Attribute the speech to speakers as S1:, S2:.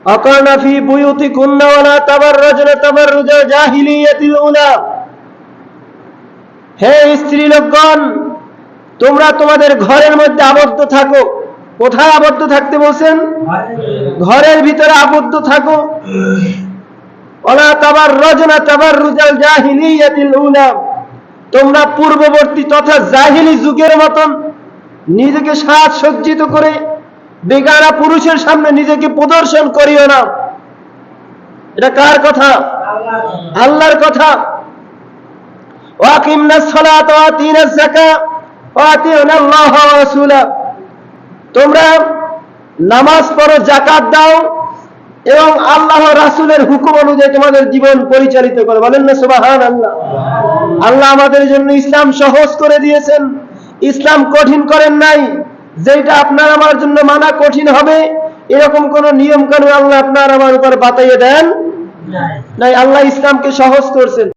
S1: أقرن في بيوتكن ولا تبرجن تبرج الجاهلية الأولى হে স্ত্রী লোকগণ তোমরা তোমাদের ঘরের মধ্যে আবদ্ধ থাকো কোথায় আবদ্ধ থাকতে বলছেন ঘরের ভিতরে আবদ্ধ থাকো ওলা তাবার রজনা তাবার রুজাল জাহিলিয়াতিল উলা তোমরা পূর্ববর্তী তথা জাহিলি যুগের মতন নিজেকে সাজ সজ্জিত করে বেগারা পুরুষের সামনে নিজেকে প্রদর্শন করিও না। এটা কার কথা? আল্লাহর কথা। আল্লাহ তোমরা নামাজ পড়ো জাকাত দাও এবং আল্লাহ রাসূলের হুকুম অনুযায়ী তোমাদের জীবন পরিচালিত করো। বলেন না, সুবহানাল্লাহ। আল্লাহ আমাদের জন্য ইসলাম সহজ করে দিয়েছেন। ইসলাম কঠিন করেন নাই। যেটা আপনার আমার জন্য মানা কঠিন হবে এরকম কোন নিয়ম কানুন আল্লাহ আপনার আমার উপর বাতাইয়ে দেন? নাই আল্লাহ ইসলামকে সহজ করছেন।